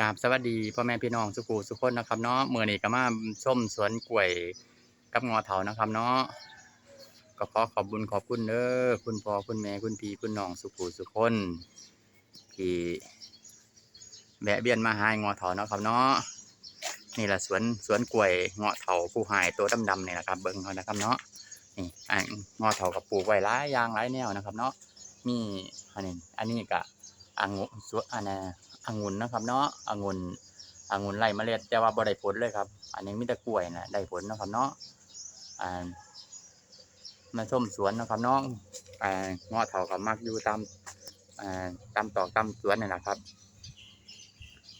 กราบสวัสดีพ่อแม่พี่น้องสุกูสุคนนะครับเนาะเมื่อนี้ก็มาส้มสวนกล้วยกับงอเถานะครับเนาะก็ขอขอบบุญขอบคุณเด้อคุณพ่อคุณแม่คุณพี่คุณน้องสุกูสุคนที่แวะเวียนมาหางอเถานะครับเนาะนี่แหละสวนสวนกล้วยงาะเถาผู้หายตัวดำๆนี่แหละครับ เบิ้งเขานะครับเนาะนี่อ่างอเถากับปลูกไว้หลายอย่างหลายแนวนะครับ เนาะมีอันนี้อันนี้ก็อังุสวนอันน่ะ องุ่นนะครับ เนาะองุ่นองุ่นไร่เมล็ดแต่ว่าบ่ได้ผลเลยครับ อันนี้มีแต่กล้วยนะได้ผลนะครับเนาะอ่ามาส้มสวนนะครับเนาะอ่าเงาะเถากับมักอยู่ตามอ่าตามตอกตามสวนนี่แหละครับ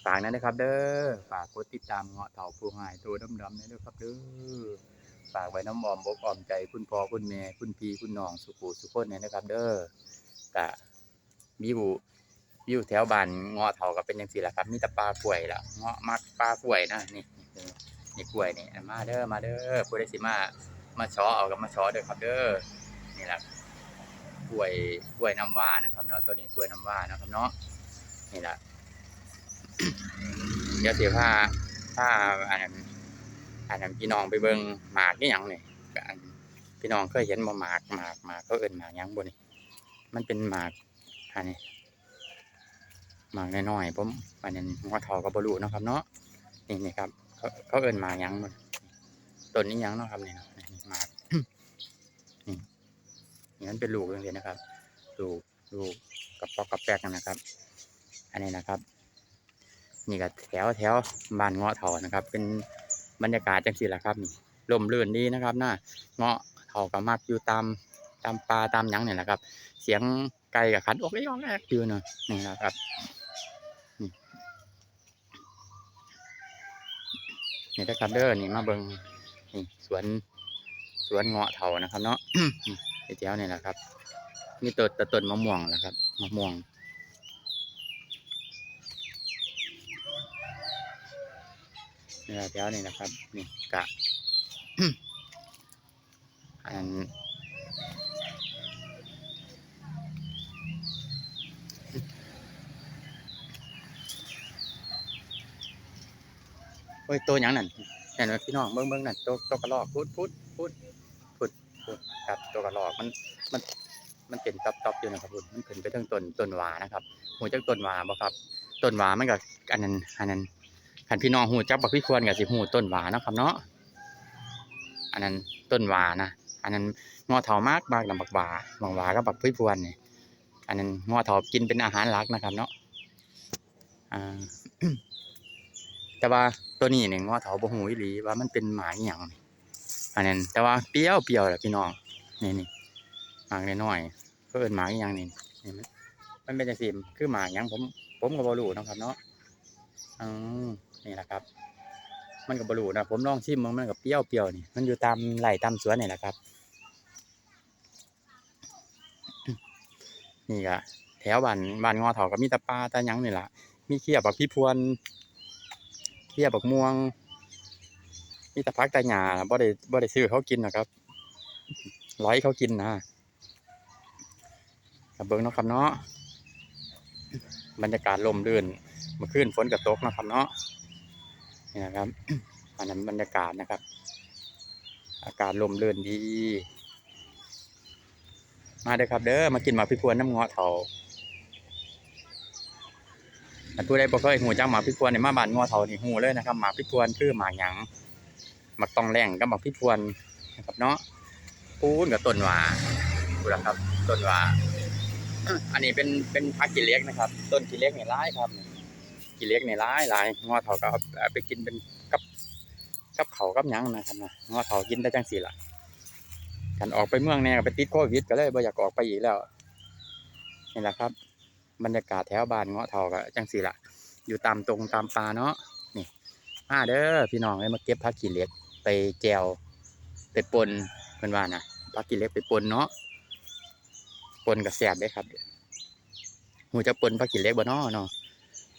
ฝากนั้นนะครับ เด้อฝากกดติดตามเงาะเถาผู้หายตัวดำๆนี่ด้วยครับเด้อฝากไว้น้ำออมบกออมใจคุณพ่อคุณแม่คุณพี่คุณน้องสุขุสุขคนนี่นะครับ เด้อกะมีอยู่ วิวแถวบ้านเงาะเถาก็เป็นอย่างสี่แหละครับ มีแต่ปลากล้วยละเงาะมักปลากล้วยนะนี่นี่นี่กล้วยนี่มาเด้อมาเด้อผู้ใดสิมามาช้อเอากับมาช้อเด้อครับเด้อนี่แหละกล้วยกล้วยน้ำว้านะครับเนาะตัวนี้กล้วยน้ำว้านะครับเนาะนี่แหละเดี๋ยวเสียผ้าผ้าอันนั้นอันนั้นพี่น้องไปเบิ่งหมากนี่ยังนี่พี่น้องเคยเห็นบ่หมากหมากหมากเขาเอิ้นหมากยังบ่นี่มันเป็นหมากอันนี้ หมากน้อยๆผมอันนั้นหัวเถากับบรูเนาะครับเนาะนี่นี่ครับ เขาเขาเอิ้นหมากยังมันต้นนี้ยังเนาะครับนี่นาะนี่หมากนี่นี่มันเป็นลูกเองๆนะครับ ลูกลูกกับปอกกับแป๊กนะครับ อันนี้นะครับ นี่ก็แถวแถวบ้านเงาะเถานะครับ เป็นบรรยากาศจังสีแหละครับนี่ลมรื่นดีนะครับหน้าเงาะเถากับมักอยู่ตามตามปลาตามยังเนี่ยแหละครับ เสียงไก่กับขันอกไอ้ยองแรกอยู่เนาะนี่นะครับ นี่นะครับเด้อนี่มาเบิงนี่สวนสวนเงาะเถานะครับเนาะไอ้เจ้านี่แหละครับนี่ต้นต้นมะม่วงนะครับมะม่วงนี่แหละเจ้านี่นะครับ นี่กะอัน อ้ยตัวหยังนั่นเห็นไหมพี่น้องเบิ้งเบิ้งนั่นตัวตัวกระรอกพุดพุดพุดพุดพุดครับ ตัวกระรอกมันมันมันเป็นตับตับอยู่นะครับพุดมันขึ้นไปทั้งต้นต้นหวานะครับหูจักต้นหวาบ่ครับต้นหวามันก็อันนั้นอันนั้นคันพี่น้องหูจักบักพี่ควรกับสิหูต้นหวานะครับเนาะอันนั้นต้นหวานะอันนั้นงอเถามากมากลำบักหวาบักหวาก็บักพี่ควรนี่อันนั้นงอเถากินเป็นอาหารหลักนะครับเนาะอ่าแต่ว่า ตัวนี้เนี่ยงอเถาบหูอีหลีว่ามันเป็นหมาอย่างอันนั้นแต่ว่าเปรี้ยวเปรี้ยวแหละพี่น้องนี่นี่หมากน้อยๆเพิ่นหมาอย่างนี่นี่มันมันเป็นจังซี่คือหมาหยังผม ผมก็บ่รู้เนะครับเนาะอืมนี่แหละครับ มันก็บ่รู้นะผมลองชิมมันมันก็เปรี้ยวเปรี้ยวนี่มันอยู่ตามไร่ตามสวนนี่แหละครับ นี่ก็แถวบ้านบ้านงอเถาก็มีตะปลาตะยังนี่แหละมีเขียบักพี่พวน เทียบักม่วงมีแต่พักแต่หญ้าบ่ได้บ่ได้ซื้อเขากินนะครับร้อยเขากินนะกับเบิ้งเนาะครับเนาะบรรยากาศลมรื่นเมื่อคืนฝนกระตกนาะครับเนาะนี่นะครับอันนั้นบรรยากาศนะครับ อากาศลมรื่นดี มาเด้อครับเด้อมากินมาพี่พวนน้ำเงาะเถา อันผู้ใดบ่เคยหูจักหมาพิพวนในมาบ้านงัวเฒ่านี่หูเลยนะครับหมาพิพวนคือหมาหยังหมากตองแรงกับหมากพิพวนนะครับเนาะปูนกับต้นหว่าดูนะครับต้นหว่าอันนี้เป็นเป็นพักกิเล็กนะครับ ต้นกิเล็กนี่ร้ายครับกิเล็กนี่ร้ายหลายงัวเฒ่าก็เอาไปกินเป็นกับกับเขากับหยังนะครับนะงัวเฒ่ากินได้จังสี่ละกันออกไปเมืองแน่ไปติดโควิดก็เลยบ่อยากออกไปอีกแล้วนี่แหละครับ บรรยากาศแถวบ้านเงาะเถาก็จังสี่ละอยู่ตามตรงตามปลาเนาะนี่มาเด้อพี่น้องเลยมาเก็บผักขี้เหล็กไปแจวไปปนเพื่อนว่านะผักขี้เหล็กไปปนเนาะปนกับแสบได้ครับหูจะปนผักขี้เหล็กบ่นาะเนาะ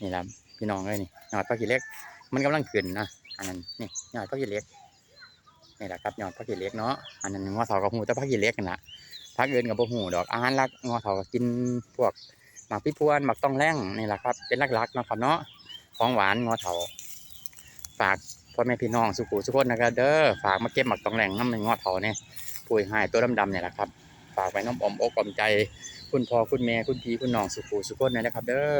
นี่ละพี่น้องเลยนี่ยอดผักขี้เหล็กมันกำลังขึ้นนะอันนั้นนี่ยอดผักขี้เหล็กนี่แหละครับยอดผักขี้เหล็กเนาะอันนั้นงาะเถากับหูแต่ผักขี้เหล็กกันละผักอื่นกับบ่หูดอกอาหารลักงาะเถาก็กินพวก หมักพี่พวนหมักต้องแรงนี่แหละครับ เป็นลักๆนะครับเนาะของหวานงอเถาฝากพ่อแม่พี่น้องสุขุสุขนนะครับเด้อฝากมาเก็บหมักตองแหลงน้ำมันงอเถาเนี่ยปุยหายตัวดำๆเนี่ยแหละครับ ฝากไว้น้ำอมอกอมใจ คุณพ่อคุณแม่คุณพี่คุณน้องสุขุสุขนนะครับ เด้อ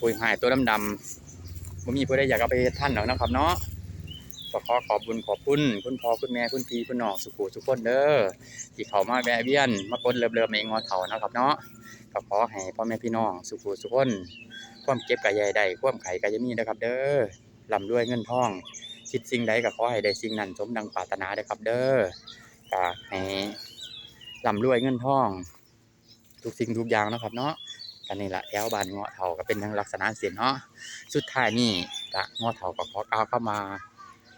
ปุยหายตัวดำๆบ่มีผู้ใดอยากเอาไปท่านหรอกนะครับเนาะ ก็ขอขอบคุญขอบคุณ คุณพ่อคุณแม่คุณพี่คุณน้องสุขุสุขคนเด้อที่เขามาแวะเวียนมากดเลิฟๆในงอเถานะครับเนาะก็ขอให้พ่อแม่พี่น้องสุขุสุขคนความเก็บกะยายได้ความไข่กะยามีนะครับ เด้อร่ำรวยเงินทอง คิดสิ่งใดก็ขอให้ได้สิ่งนั้นสมดังปรารถนาเด้อครับ เด้อก็ให้ร่ำรวยเงินทอง ทุกสิ่งทุกอย่างนะครับ เนาะกันนี่แหละแถวบานเงาะเถาก็เป็นทั้งลักษณะเสียนเนาะสุดท้ายนี่กะเงาะเถาก็ขอกล่าวเข้ามา